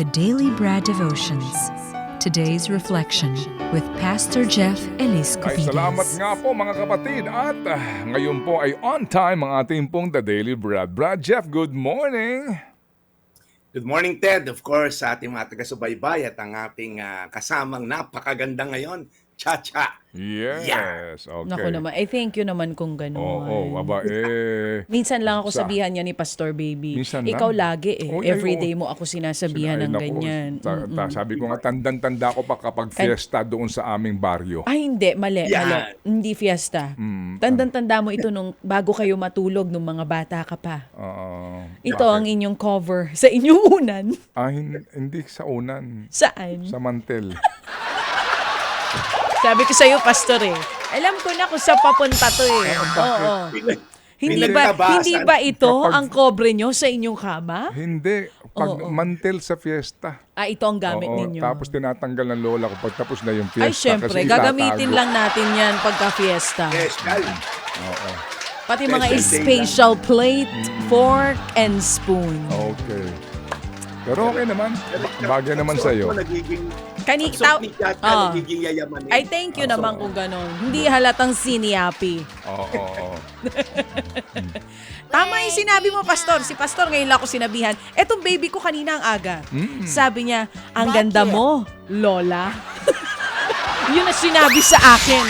The Daily Bread Devotions. Today's reflection with Pastor Jeff Elise Ay salamat nga po mga kapatid at ah, ngayon po ay on time ang ating pong The Daily Brad. Brad Jeff, good morning! Good morning, Ted. Of course, sa ating mga taga-subaybay at ang ating ah, kasamang napakaganda ngayon, Cha-Cha. Yes, okay. Naku naman, I thank you naman kung gano'n. Oo, oh, aba eh. Minsan lang ako Sa- sabihan niya ni Pastor Baby. Minsan Ikaw lang. lagi eh. Oy, ay, Everyday mo ako sinasabihan Ay, ng naku, ganyan. ta- ta- sabi ko nga, tandang-tanda ko pa kapag fiesta doon sa aming baryo. Ay, hindi. Mali. Yan. Mali. Hindi fiesta. Mm, Tandang-tanda mo ito nung bago kayo matulog nung mga bata ka pa. Oo. Ito Bakit? ang inyong cover sa inyong unan. Ah, hin- hindi sa unan. Saan? Sa mantel. Sabi ko sa'yo, Pastor eh. Alam ko na kung saan papunta to eh. Oo. Hindi ba hindi ba ito Kapag- ang cover nyo sa inyong kama? hindi. Pag Oo. mantel sa fiesta. Ah, ito ang gamit Oo, ninyo. Tapos tinatanggal ng lola ko pag tapos na yung fiesta. Ay, syempre, kasi gagamitin itatago. lang natin yan pagka fiesta. Yes, Cal. Oo. Pati mga Special day special plate, fork, and spoon. Okay. Pero okay naman. Bagay naman mo, Nagiging, Kani, ta- ni Cha-Cha, Ah. nagiging yayaman. Ay, thank you naman kung ganon. Hindi halatang siniapi. Oo, oo, oo. Tama yung sinabi mo, Pastor. Si Pastor ngayon lang ako sinabihan. Etong baby ko kanina ang aga. Mm. Sabi niya, ang ganda mo, Lola. yun ang sinabi sa akin.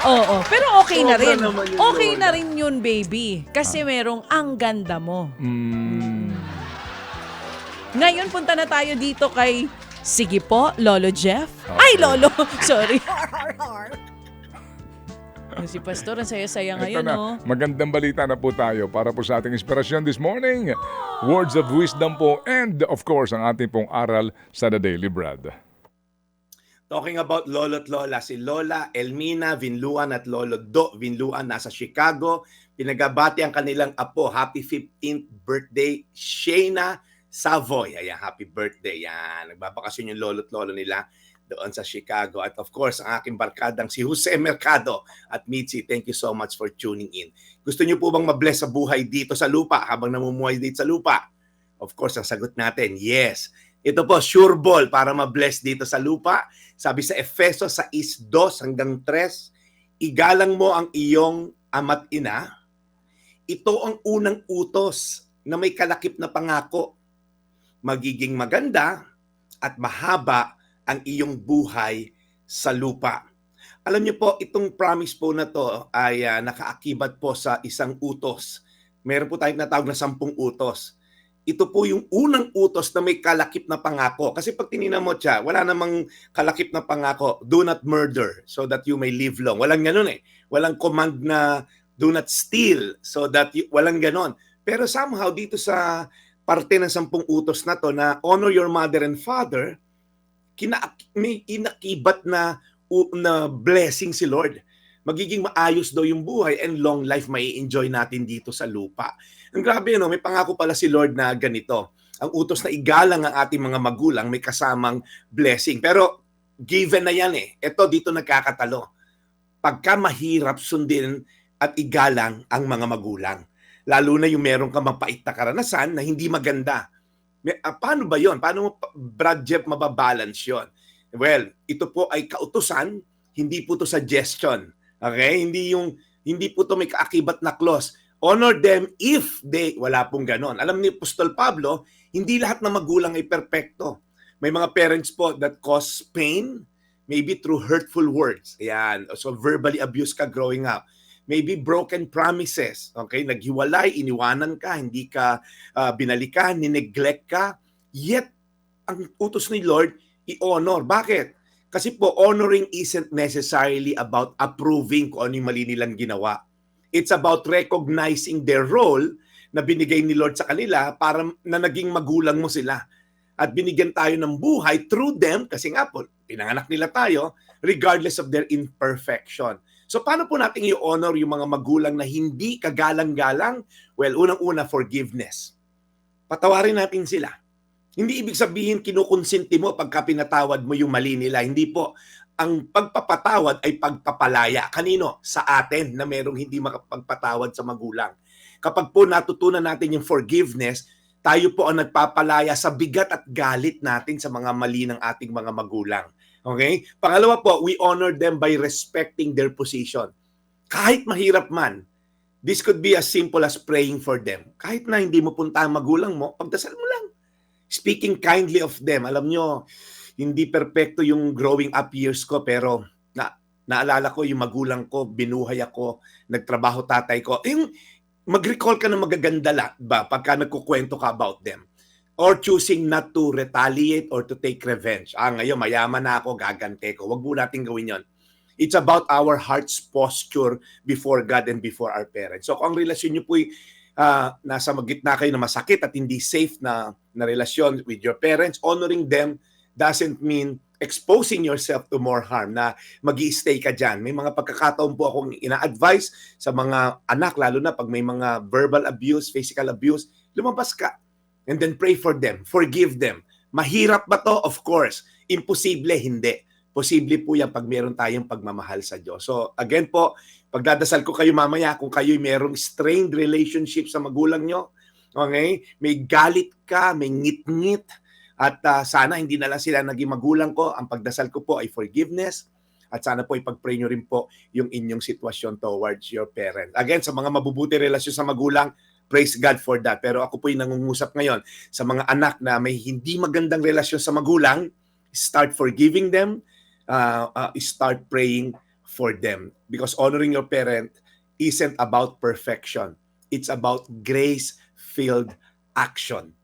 Oo, pero okay na Sobra rin. naman yun, Okay na rin yun, baby. Kasi merong ang ganda mo. Mm. Ngayon, punta na tayo dito kay... Sige po, Lolo Jeff. Ay, Lolo! Sorry. si Pastor, ang saya-saya Ito ngayon, na, oh. magandang balita na po tayo para po sa ating inspirasyon this morning. Words of wisdom po and of course ang ating pong aral sa The Daily Bread. Talking about lolo at lola, si Lola Elmina Vinluan at Lolo Do Vinluan nasa Chicago. Pinagabati ang kanilang apo. Happy 15th birthday, Shayna Savoy. Ayan, happy birthday. Yan. Nagbabakasyon yung lolo at lolo nila doon sa Chicago. At of course, ang aking barkadang si Jose Mercado at Mitzi, thank you so much for tuning in. Gusto niyo po bang mabless sa buhay dito sa lupa habang namumuhay dito sa lupa? Of course, ang sagot natin, yes. Ito po, sure ball para ma-bless dito sa lupa. Sabi sa Efeso sa 2 hanggang 3, igalang mo ang iyong ama't ina. Ito ang unang utos na may kalakip na pangako. Magiging maganda at mahaba ang iyong buhay sa lupa. Alam niyo po, itong promise po na to ay ah, nakaakibat po sa isang utos. Meron po tayong natawag na sampung utos ito po yung unang utos na may kalakip na pangako. Kasi pag tinina mo siya, wala namang kalakip na pangako, do not murder so that you may live long. Walang ganun eh. Walang command na do not steal so that you, walang ganon. Pero somehow dito sa parte ng sampung utos na to na honor your mother and father, kina, may inakibat na, na blessing si Lord. Magiging maayos daw yung buhay and long life may enjoy natin dito sa lupa. Ang grabe, no? may pangako pala si Lord na ganito. Ang utos na igalang ang ating mga magulang may kasamang blessing. Pero given na yan eh. Ito dito nagkakatalo. Pagka mahirap sundin at igalang ang mga magulang. Lalo na yung meron ka mapait na karanasan na hindi maganda. Ah, paano ba yon? Paano mo, Brad Jeff, mababalance yon? Well, ito po ay kautusan, hindi po to suggestion. Okay? Hindi yung hindi po to may kaakibat na clause. Honor them if they wala pong ganon. Alam ni Apostol Pablo, hindi lahat ng magulang ay perpekto. May mga parents po that cause pain, maybe through hurtful words. Ayan. So verbally abused ka growing up. Maybe broken promises. Okay? Naghiwalay, iniwanan ka, hindi ka ah, binalikan, nineglect ka. Yet, ang utos ni Lord, i-honor. Bakit? Kasi po, honoring isn't necessarily about approving kung ano yung mali nilang ginawa. It's about recognizing their role na binigay ni Lord sa kanila para na naging magulang mo sila. At binigyan tayo ng buhay through them, kasi nga po, pinanganak nila tayo, regardless of their imperfection. So paano po natin i-honor yung mga magulang na hindi kagalang-galang? Well, unang-una, forgiveness. Patawarin natin sila. Hindi ibig sabihin kinukonsinti mo pagka pinatawad mo yung mali nila. Hindi po. Ang pagpapatawad ay pagpapalaya. Kanino? Sa atin na merong hindi makapagpatawad sa magulang. Kapag po natutunan natin yung forgiveness, tayo po ang nagpapalaya sa bigat at galit natin sa mga mali ng ating mga magulang. Okay? Pangalawa po, we honor them by respecting their position. Kahit mahirap man, this could be as simple as praying for them. Kahit na hindi mo punta ang magulang mo, pagdasal mo lang. Speaking kindly of them. Alam nyo, hindi perpekto yung growing up years ko, pero na, naalala ko yung magulang ko, binuhay ako, nagtrabaho tatay ko. Yung mag-recall ka ng magaganda la, ba pagka nagkukwento ka about them or choosing not to retaliate or to take revenge. Ah, ngayon, mayaman na ako, gagante ko. Huwag mo natin gawin yon. It's about our heart's posture before God and before our parents. So kung ang relasyon niyo po'y ah, nasa magitna kayo na masakit at hindi safe na, na relasyon with your parents, honoring them doesn't mean exposing yourself to more harm na mag stay ka dyan. May mga pagkakataon po akong ina-advise sa mga anak, lalo na pag may mga verbal abuse, physical abuse, lumabas ka and then pray for them, forgive them. Mahirap ba to? Of course. Imposible, hindi. Posible po yan pag meron tayong pagmamahal sa Diyos. So again po, pagdadasal ko kayo mamaya kung kayo'y merong strained relationship sa magulang nyo, okay? May galit ka, may ngit-ngit, at ah, sana hindi na lang sila naging magulang ko. Ang pagdasal ko po ay forgiveness, at sana po ipag-pray nyo rin po yung inyong sitwasyon towards your parent. Again, sa mga mabubuti relasyon sa magulang, praise God for that. Pero ako po yung nangungusap ngayon sa mga anak na may hindi magandang relasyon sa magulang, start forgiving them, uh, uh, start praying for them. Because honoring your parent isn't about perfection. It's about grace-filled action.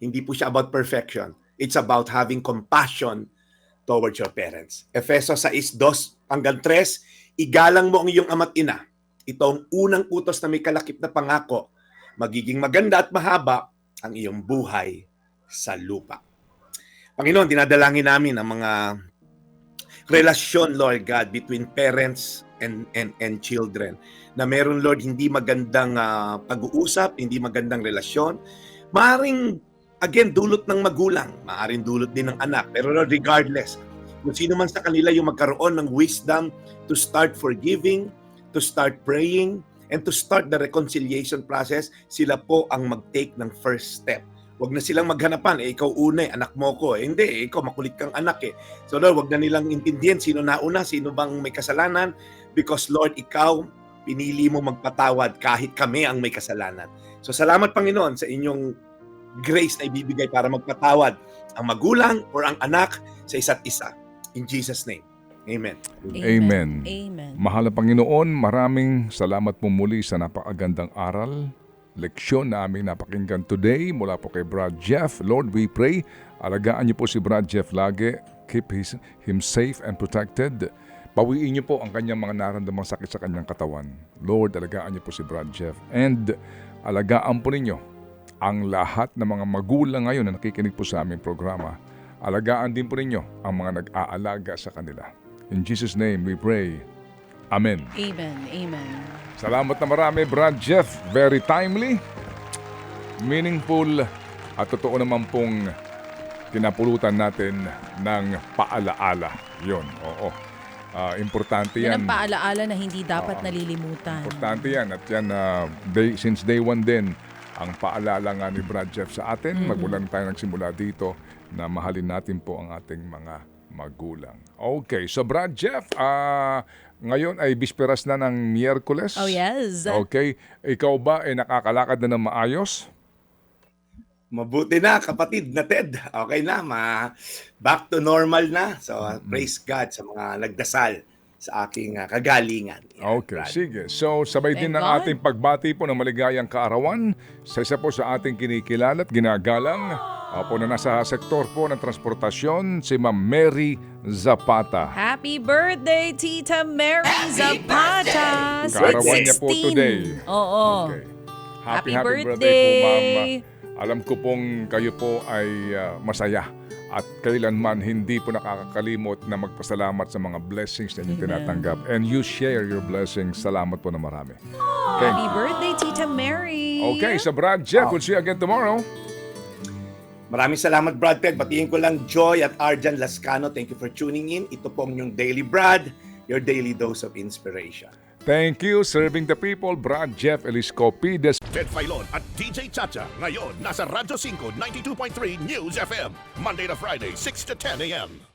Hindi po siya about perfection. It's about having compassion towards your parents. Efeso 6:2 hanggang 3, igalang mo ang iyong ama't ina. Ito ang unang utos na may kalakip na pangako. Magiging maganda at mahaba ang iyong buhay sa lupa. Panginoon, dinadalangin namin ang mga relasyon, Lord God, between parents and and and children. Na meron, Lord, hindi magandang ah, pag-uusap, hindi magandang relasyon. Maaring again, dulot ng magulang, maaaring dulot din ng anak. Pero Lord, regardless, kung sino man sa kanila yung magkaroon ng wisdom to start forgiving, to start praying, and to start the reconciliation process, sila po ang mag-take ng first step. Huwag na silang maghanapan, eh, ikaw una, eh, anak mo ko. Eh, hindi, eh, ikaw makulit kang anak eh. So Lord, huwag na nilang intindihan sino nauna, sino bang may kasalanan. Because Lord, ikaw, pinili mo magpatawad kahit kami ang may kasalanan. So salamat Panginoon sa inyong grace na ibibigay para magpatawad ang magulang or ang anak sa isa't isa. In Jesus' name. Amen. Amen. Amen. Mahal na Panginoon, maraming salamat po muli sa napakagandang aral, leksyon na aming napakinggan today mula po kay Brad Jeff. Lord, we pray, alagaan niyo po si Brad Jeff lagi. Keep his, him safe and protected. Bawiin niyo po ang kanyang mga naramdamang sakit sa kanyang katawan. Lord, alagaan niyo po si Brad Jeff. And alagaan po ninyo ang lahat ng mga magulang ngayon na nakikinig po sa aming programa. Alagaan din po ninyo ang mga nag-aalaga sa kanila. In Jesus' name we pray. Amen. Amen. Amen. Salamat na marami, Brad Jeff. Very timely, meaningful, at totoo naman pong kinapulutan natin ng paalaala. Yun, oo. Ah, importante Yan yan. ang paalaala na hindi dapat Oo. nalilimutan. Importante yan. At yan, ah, day, since day one din, ang paalala nga ni Brad Jeff sa atin, magmula na tayo nagsimula dito, na mahalin natin po ang ating mga magulang. Okay, so Brad Jeff, ah, ngayon ay bisperas na ng Miyerkules. Oh, yes. Okay, ikaw ba ay nakakalakad na ng maayos? Mabuti na, kapatid na Ted. Okay na, ma back to normal na. So, praise God sa mga nagdasal sa aking ah, kagalingan. Yan, Okay, Brad. sige. So, sabay din Thank ng God. ating pagbati po ng maligayang kaarawan sa isa po sa ating kinikilala at ginagalang Opo na nasa sektor po ng transportasyon, si Ma'am Mary Zapata. Happy birthday, Tita Mary Zapata! Sweet Kaarawan niya po 16. today. Oo. Okay. Happy po, birthday. Ma'am. Alam ko pong kayo po ay ah, masaya at kailanman hindi po nakakakalimot na magpasalamat sa mga blessings na inyong tinatanggap. And you share your blessings. Salamat po na marami. Thank Happy birthday, Tita Mary! Okay, sa Brad Jeff, we'll see you again tomorrow. Maraming salamat, Brad Ted. Batiin ko lang Joy at Arjan Lascano. Thank you for tuning in. Ito pong yung Daily Brad, your daily dose of inspiration. Thank you, serving the people, Brad Jeff Eliscopides. Ted Filon at DJ Chacha. Ngayon, nasa Radyo 5, 92.3 News FM. Monday to Friday, 6 to 10 a.m.